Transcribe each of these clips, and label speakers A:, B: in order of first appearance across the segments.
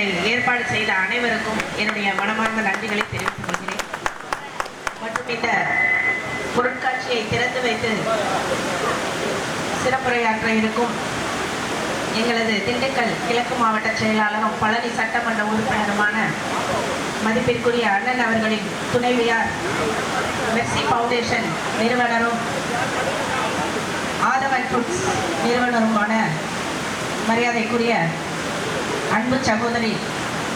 A: ஏற்பாடு செய்த அனைவருக்கும் என்னுடைய மனமார்ந்த நன்றிகளை தெரிவித்துக் கொள்கிறேன். மற்றும் இந்த பொருட்காட்சியை திறந்து வைத்து சிறப்புரையாற்ற இருக்கும் எங்களது திண்டுக்கல் கிழக்கு மாவட்ட செயலாளரும் பழனி சட்டமன்ற உறுப்பினருமான மதிப்பிற்குரிய அண்ணன் அவர்களின் துணைவியார் மெர்சி ஃபவுண்டேஷன் நிறுவனரும் ஆதவன் ஃபுட்ஸ் நிறுவனருமான மரியாதைக்குரிய அன்பு சகோதரி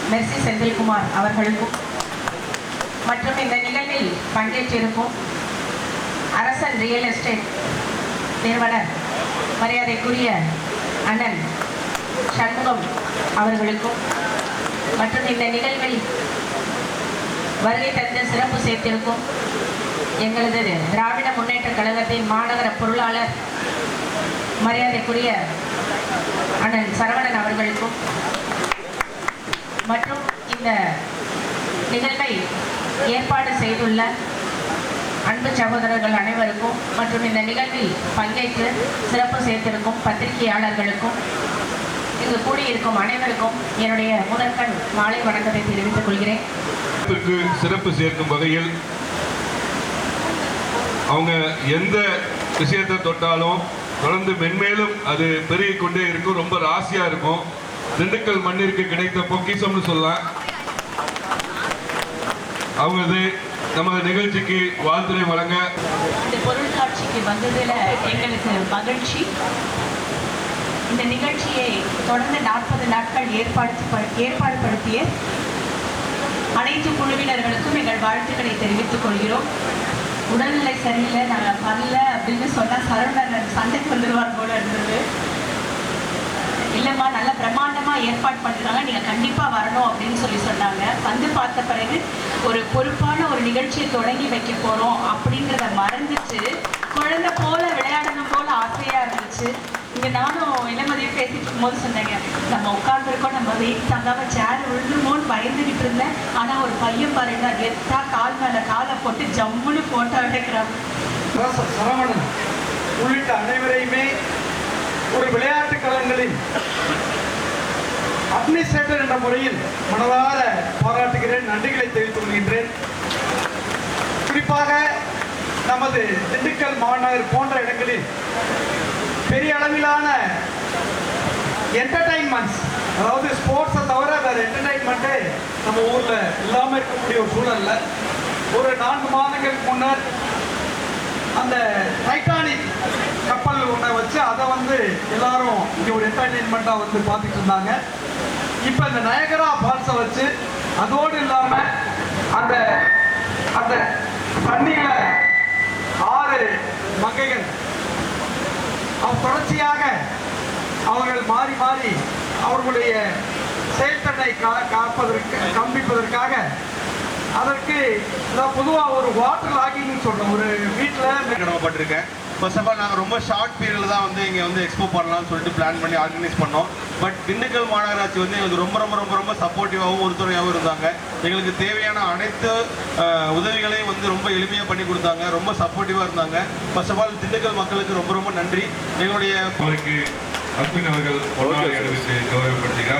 A: மெர்சி செந்தில்குமார் அவர்களுக்கும் மற்றும் இந்த நிகழ்வில் பங்கேற்றிருக்கும் அரசன் ரியல் எஸ்டேட் நிறுவனர் மரியாதைக்குரிய அண்ணன் சண்முகம் அவர்களுக்கும் மற்றும் இந்த நிகழ்வில் வருகை தந்து சிறப்பு சேர்த்திருக்கும் எங்களது திராவிட முன்னேற்ற கழகத்தின் மாநகர பொருளாளர் மரியாதைக்குரிய அண்ணன் சரவணன் அவர்களுக்கும் மற்றும் இந்த நிகழ்வை ஏற்பாடு செய்துள்ள அன்பு சகோதரர்கள் அனைவருக்கும் மற்றும் இந்த நிகழ்வில் பங்கேற்று சிறப்பு சேர்த்திருக்கும் பத்திரிகையாளர்களுக்கும் இங்கு கூடியிருக்கும் அனைவருக்கும் என்னுடைய முதற்கண் மாலை வணக்கத்தை தெரிவித்துக் கொள்கிறேன்.
B: சிறப்பு சேர்க்கும் வகையில் அவங்க எந்த விஷயத்தை தொட்டாலும் தொடர்ந்து மென்மேலும் அது பெருகிக் கொண்டே இருக்கும். ரொம்ப ராசியாக இருக்கும். திண்டுக்கல் மண்ணிற்கு கிடைத்த பொக்கிஷம்னு சொல்லலாம் அவங்களது நமது நிகழ்ச்சிக்கு வாழ்த்துறை வழங்க
A: இந்த பொருட்காட்சிக்கு வந்ததில் எங்களுக்கு மகிழ்ச்சி. இந்த நிகழ்ச்சியை தொடர்ந்து நாற்பது நாட்கள் ஏற்பாடு ப- ஏற்பாடு படுத்திய அனைத்து குழுவினர்களுக்கும் எங்கள் வாழ்த்துக்களை தெரிவித்துக் கொள்கிறோம். உடல்நிலை சரியில்லை நாங்கள் வரல அப்படின்னு சொன்னால் சரவணன் சண்டை வந்துடுவார் போல இருந்தது. இல்லைம்மா நல்ல பிரமாண்டமாக ஏற்பாடு பண்ணுறாங்க நீங்கள் கண்டிப்பாக வரணும் அப்படின்னு சொல்லி சொன்னாங்க. வந்து பார்த்த பிறகு ஒரு பொறுப்பான ஒரு நிகழ்ச்சியை தொடங்கி வைக்க போகிறோம் அப்படின்றத மறந்துட்டு குழந்தை போல விளையாடணும் போல ஆசையாக இருந்துச்சு. இங்கே நானும் இளமதியும் பேசிட்டு இருக்கும்போது சொன்னாங்க நம்ம உட்கார்ந்துருக்கோம். நம்ம வெயிட் தங்காம சேர் விழுந்துமோன்னு பயந்துகிட்டு இருந்தேன். ஆனால் ஒரு பையன் பாருங்க கெத்தா கால் மேலே காலை போட்டு ஜம்முன்னு போட்டோ எடுக்கிறான்.
C: உள்ளிட்ட அனைவரையுமே ஒரு விளையாட்டு களங்களில் அட்மினிஸ்ட்ரேட்டர் என்ற முறையில் மனதார பாராட்டுகிறேன் நன்றிகளை தெரிவித்துக் கொள்கின்றேன். குறிப்பாக நமது திண்டுக்கல் மாநகர் போன்ற இடங்களில் பெரிய அளவிலான என்டர்டைன்மெண்ட்ஸ் அதாவது ஸ்போர்ட்ஸை தவிர வேறு என்டர்டைன்மெண்ட்டே நம்ம ஊரில் இல்லாமல் இருக்கக்கூடிய ஒரு சூழல்ல ஒரு நான்கு மாதங்களுக்கு முன்னர் அந்த டைட்டானிக் கப்பல் ஒன்றை வச்சு அதை வந்து எல்லாரும் இங்கே ஒரு என்டர்டெயின்மெண்ட்டாக வந்து பார்த்துட்டு இருந்தாங்க. இப்போ இந்த நயகரா ஃபால்ஸை வச்சு அதோடு இல்லாமல் அந்த அந்த தண்ணியில் ஆறு மங்கைகள். அவர் தொடர்ச்சியாக அவர்கள் மாறி மாறி அவர்களுடைய செயல்திறனை கா காப்பதற்கு காண்பிப்பதற்காக அதற்கு பொதுவாக ஒரு வாட்டர் லாகிங்னு சொல்றோம் ஒரு வீட்டில்
D: கடமைப்பட்டிருக்கேன்? ஃபர்ஸ்ட் ஆஃப் ஆல் நாங்கள் ரொம்ப ஷார்ட் பீரியடில் தான் வந்து இங்கே வந்து எக்ஸ்போ பண்ணலாம்னு சொல்லிட்டு பிளான் பண்ணி ஆர்கனைஸ் பண்ணோம். பட் திண்டுக்கல் மாநகராட்சி வந்து எங்களுக்கு ரொம்ப ரொம்ப ரொம்ப ரொம்ப சப்போர்ட்டிவாகவும் உறுதுணையாகவும் இருந்தாங்க. எங்களுக்கு தேவையான அனைத்து உதவிகளையும் வந்து ரொம்ப எளிமையாக பண்ணி கொடுத்தாங்க. ரொம்ப சப்போர்ட்டிவாக இருந்தாங்க. ஃபர்ஸ்ட் ஆஃப் ஆல் திண்டுக்கல் மக்களுக்கு ரொம்ப ரொம்ப நன்றி. எங்களுடைய
B: அஸ்வின் அவர்கள் கௌரவப்படுத்துகிறார்.